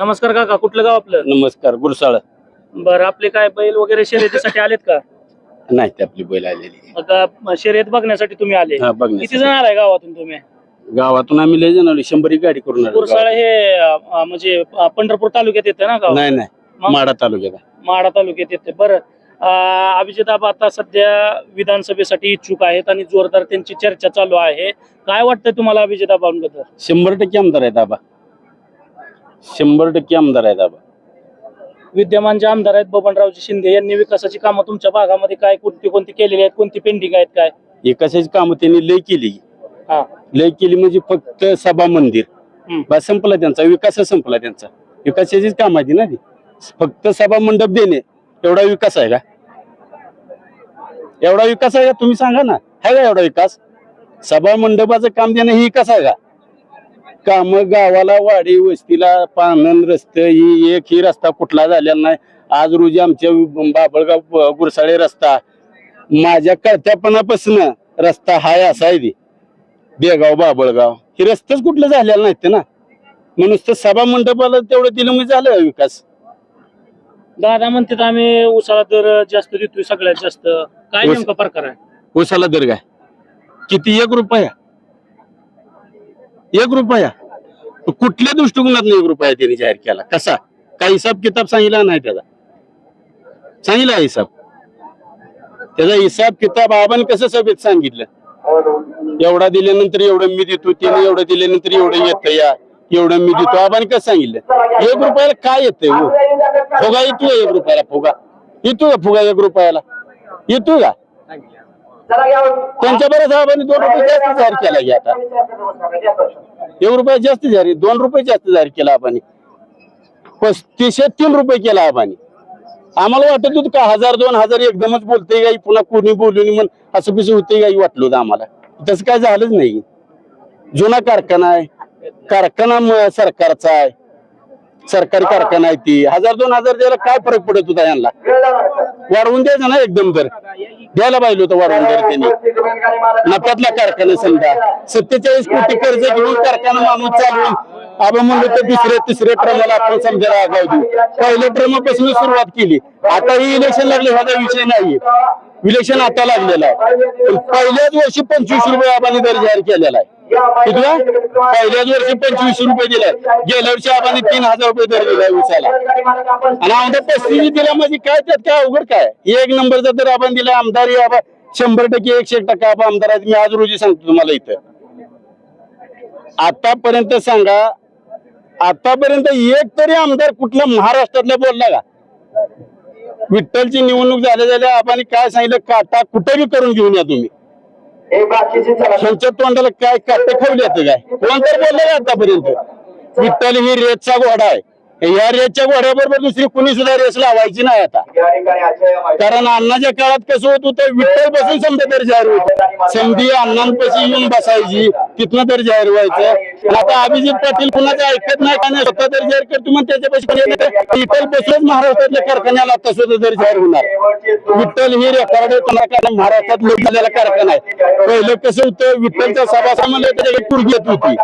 नमस्कार काका कुठलं गाव आपलं? नमस्कार गुरसाळ. बरं आपले काय बैल वगैरे शर्यतीसाठी आलेत का? नाही ते आपली बैल आलेली आता शर्यत बघण्यासाठी तुम्ही आले. हा किती जण आलाय गावातून तुम्ही? गावातून आम्ही लय जण आलो शंभर एक गाडी करून आलो कुरसाळ हे अं, म्हणजे अं, पंढरपूर तालुक्यात येतं ना गाव. नाही नाही? माडा तालुक्यात आहे. माडा तालुक्यात येते. बरं अं, आता सध्या विधानसभेसाठी इच्छुक आहेत आणि जोरदार त्यांची चर्चा चालू आहे. काय वाटतं तुम्हाला अभिजित आबांबद्दल शंभर टक्के आमदार आहेत आबा शंभर टक्के आमदार आहेत आबा. विद्यमान जे आमदार आहेत बबनरावजी शिंदे यांनी विकासाची कामं तुमच्या भागामध्ये काय कोणती कोणती केलेली आहेत कोणती पेंडिंग आहेत काय? एकाशाची कामं त्यांनी लय केली. हा. लय केली म्हणजे फक्त सभा मंदिर. हम्म. बस संपला त्यांचा विकास संपला त्यांचा. विकासाचीच काम आहे ती ना ती. फक्त सभा मंडप देणे एवढा विकास आहे का? एवढा विकास आहे का? तुम्ही सांगा ना. आहे का एवढा विकास? सभा मंडपाचं काम देणं ही विकास आहे का? काम गावाला वाडी वस्तीला पानन रस्त ही एक ही रस्ता कुठला झालेला नाही. आज रोजी आमच्या बाबळगाव गुरसाळे रस्ता माझ्या कळत्यापणापासून रस्ता हाय असा आहे ती. बेगाव बाबळगाव. हे रस्तेच कुठले झालेले नाहीत ते ना. म्हणून नुसतं सभा मंडपाला तेवढं दिलं म्हणजे झालं विकास? दादा म्हणतात आम्ही उसाला दर जास्त देतोय सगळ्यात जास्त. काय नेमका प्रकार आहे? उसाला दर काय? किती एक रुपया? एक रुपया. कुठल्या दृष्टिकोनात एक रुपया त्यांनी जाहीर केला? कसा? काय हिसाब किताब सांगितला नाही त्याचा? सांगितला हिसाब? त्याचा हिसाब किताब आपण कसं सभेत सांगितलं? एवढा दिल्यानंतर एवढं मी देतो त्याने एवढं दिल्यानंतर एवढं येत या एवढं मी देतो. आपण कसं सांगितलं? एक रुपयाला काय येतंय हो? फुगा येतो एक रुपयाला फुगा. येतो का फुगा एक रुपयाला? येतो का? त्यांच्या बऱ्याच साहेबांनी दोन रुपये जास्त जाहीर केला की आता. एक रुपये जास्त जाहीर दोन रुपये जास्त जाहीर केला आपण पस्तीसशे तीन रुपये केला आपण आम्हाला वाटत होतं का हजार दोन हजार एकदमच बोलते गाई पुन्हा कोणी बोलून म्हण असं पिसं होते गाई वाटलं होतं आम्हाला. तसं काय झालंच नाही. जुना कारखाना आहे. कारखाना सरकारचा आहे. सरकारी कारखाना आहे ती. हजार दोन हजार द्यायला काय फरक पडत होता यांना? वाढवून द्यायचं ना एकदम तर. द्यायला पाहिजे होतं वाढवून द्यायला त्यांनी. नफ्यातला कारखाना समजा सत्तेचाळीस कोटी कर्ज घेऊन कारखाना माणूस चालवून आपण म्हणलो तर तिसऱ्या तिसऱ्या ट्रमाला आपण समजायला आगाव देऊ. पहिल्या ट्रमापासून सुरुवात केली. आता ही इलेक्शन लागले ह्याचा विषय नाही इलेक्शन आता लागलेला आहे. पण पहिल्याच वर्षी पंचवीस रुपये आपण दर जाहीर केलेला आहे. कितवा पहिल्याच वर्षी पंचवीस रुपये दिलाय. गेल्या वर्षी आपण तीन हजार रुपये दर दिलाय उसाला आणि आमदार पस्तीस दिला म्हणजे काय त्यात काय अवघड काय? एक नंबरचा तर आपण दिला आमदार हे शंभर टक्के एकशे एक टक्का आपण आमदार आहेत. मी आज रोजी सांगतो तुम्हाला इथं. आतापर्यंत सांगा आतापर्यंत एक तरी आमदार कुठल्या महाराष्ट्रातला बोलला का? विठ्ठलची निवडणूक झाल्या झाल्या आपण काय सांगितलं काटा कुठे बी करून घेऊन या तुम्ही. ह्यांच्या तोंडाला काय काटे येतं काय? कोण तर बोललं आतापर्यंत? विठ्ठल ही रेतचा घोडा आहे. या रेतच्या घोड्याबरोबर दुसरी कुणी सुद्धा रेस लावायची नाही आता. कारण अण्णाच्या काळात कसं होत होतं विठ्ठल बसून समजा तर जाहीर होत संधी अण्णांपाशी येऊन बसायची तिथनं तर जाहीर व्हायचं. आता अभिजित पाटील कुणाचं ऐकत नाही का नाही स्वतः तर जाहीर करतो मग त्याच्यापाशी विठ्ठल बसूनच महाराष्ट्रातल्या कारखान्याला आता सुद्धा तर जाहीर होणार. विठ्ठल ही रेकॉर्ड कारण महाराष्ट्रात लोक झालेला कारखाना आहे. पहिलं कसं होतं विठ्ठलचा सभासा म्हणलं त्याच्याकडे टूर येत होती.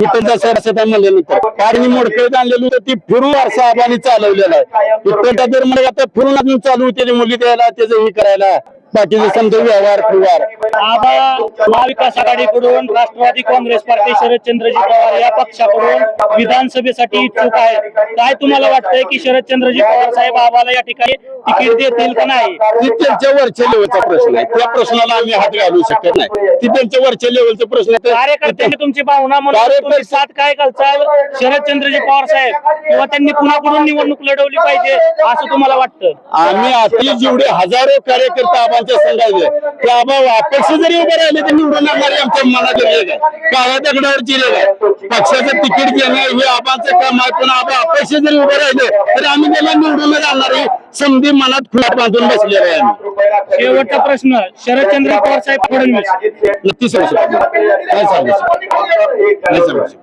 विठ्ठलचा सरसता म्हणल्यानंतर कारण मोडकळीत आणलेलं होतं ती फिरून साहेबांनी आबानी चालवलेला आहे. विठ्ठलचा जर म्हणजे आता फिरून चालू त्याची मुली द्यायला त्याचं हे करायला. बाकीचे समजा व्यवहार फिवहार आबा महाविकास आघाडीकडून राष्ट्रवादी काँग्रेस पार्टी शरदचंद्रजी पवार या पक्षाकडून विधानसभेसाठी इच्छुक आहेत. काय तुम्हाला वाटतंय की शरदचंद्रजी पवार साहेब आबाला या ठिकाणी तिकीट देतील का नाही? ती त्यांच्या वरच्या लेवलचा प्रश्न आहे. त्या प्रश्नाला आम्ही हात घालू शकत नाही. ती त्यांच्या वरच्या लेवलचा प्रश्न आहे. कार्यकर्त्यांनी तुमची भावना म्हणून कार्यकर्ते- तुम्ही साथ काय घालचाल शरदचंद्रजी पवार साहेब किंवा त्यांनी कुणाकडून निवडणूक लढवली पाहिजे असं तुम्हाला वाटतं? आम्ही आधी जेवढे हजारो कार्यकर्ते आबांच्या संघाचे ते आबा अपक्ष जरी उभे राहिले तर निवडून येणारे आमच्या मनात रेग आहे काळ्या दगडावरची रेग आहे पक्षाचं तिकीट घेणं हे आबांचं काम आहे पण आबा अपक्ष जरी उभे राहिले तरी आम्ही त्याला निवडून आणणारे समधी मनात खुला बांधून बसलेले आहे आम्ही. शेवटचा प्रश्न शरदचंद्र पवार साहेब फडणवीस. नक्की सांगू शकतो नाही सांगू शकतो. नाही सांगू शकतो.